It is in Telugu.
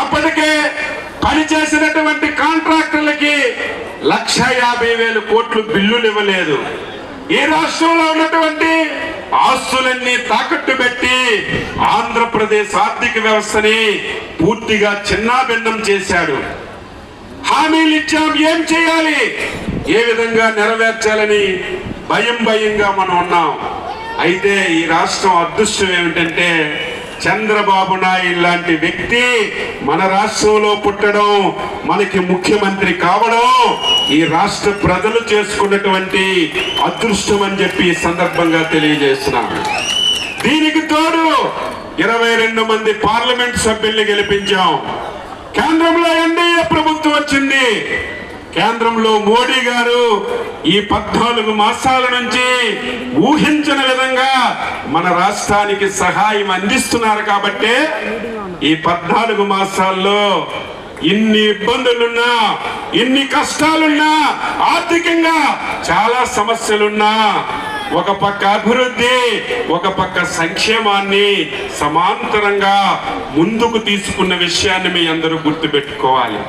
అప్పటికే పనిచేసినటువంటి కాంట్రాక్టర్లకి లక్ష యాభై వేలు కోట్లు బిల్లులు ఇవ్వలేదు. ఈ రాష్ట్రంలో ఉన్నటువంటి ఆస్తులన్నీ తాకట్టు పెట్టి ఆంధ్రప్రదేశ్ ఆర్థిక వ్యవస్థని పూర్తిగా చిన్నాభిన్నం చేశాడు. హామీలు ఇచ్చాం ఏం చేయాలి? ఏ విధంగా నెరవేర్చాలని భయం భయంగా మనం ఉన్నాం. అయితే ఈ రాష్ట్రం అదృష్టం ఏమిటంటే చంద్రబాబు నాయుడు లాంటి వ్యక్తి మన రాష్ట్రంలో పుట్టడం మనకి ముఖ్యమంత్రి కావడం ఈ రాష్ట్ర ప్రజలు చేసుకున్నటువంటి అదృష్టం అని చెప్పి సందర్భంగా తెలియజేస్తున్నాను దీనికి తోడు ఇరవై రెండు మంది పార్లమెంట్ సభ్యుల్ని గెలిపించాం. కేంద్రంలో ఎన్డీఏ ప్రభుత్వం వచ్చింది. కేంద్రంలో మోడీ గారు ఈ పద్నాలుగు మాసాల నుంచి ఊహించిన విధంగా మన రాష్ట్రానికి సహాయం అందిస్తున్నారు కాబట్టి ఈ పద్నాలుగు మాసాల్లో ఇన్ని ఇబ్బందులున్నా ఇన్ని కష్టాలున్నా ఆర్థికంగా చాలా సమస్యలున్నా ఒక పక్క అభివృద్ధి ఒక పక్క సంక్షేమాన్ని సమాంతరంగా ముందుకు తీసుకున్న విషయాన్ని మీ అందరూ గుర్తుపెట్టుకోవాలి.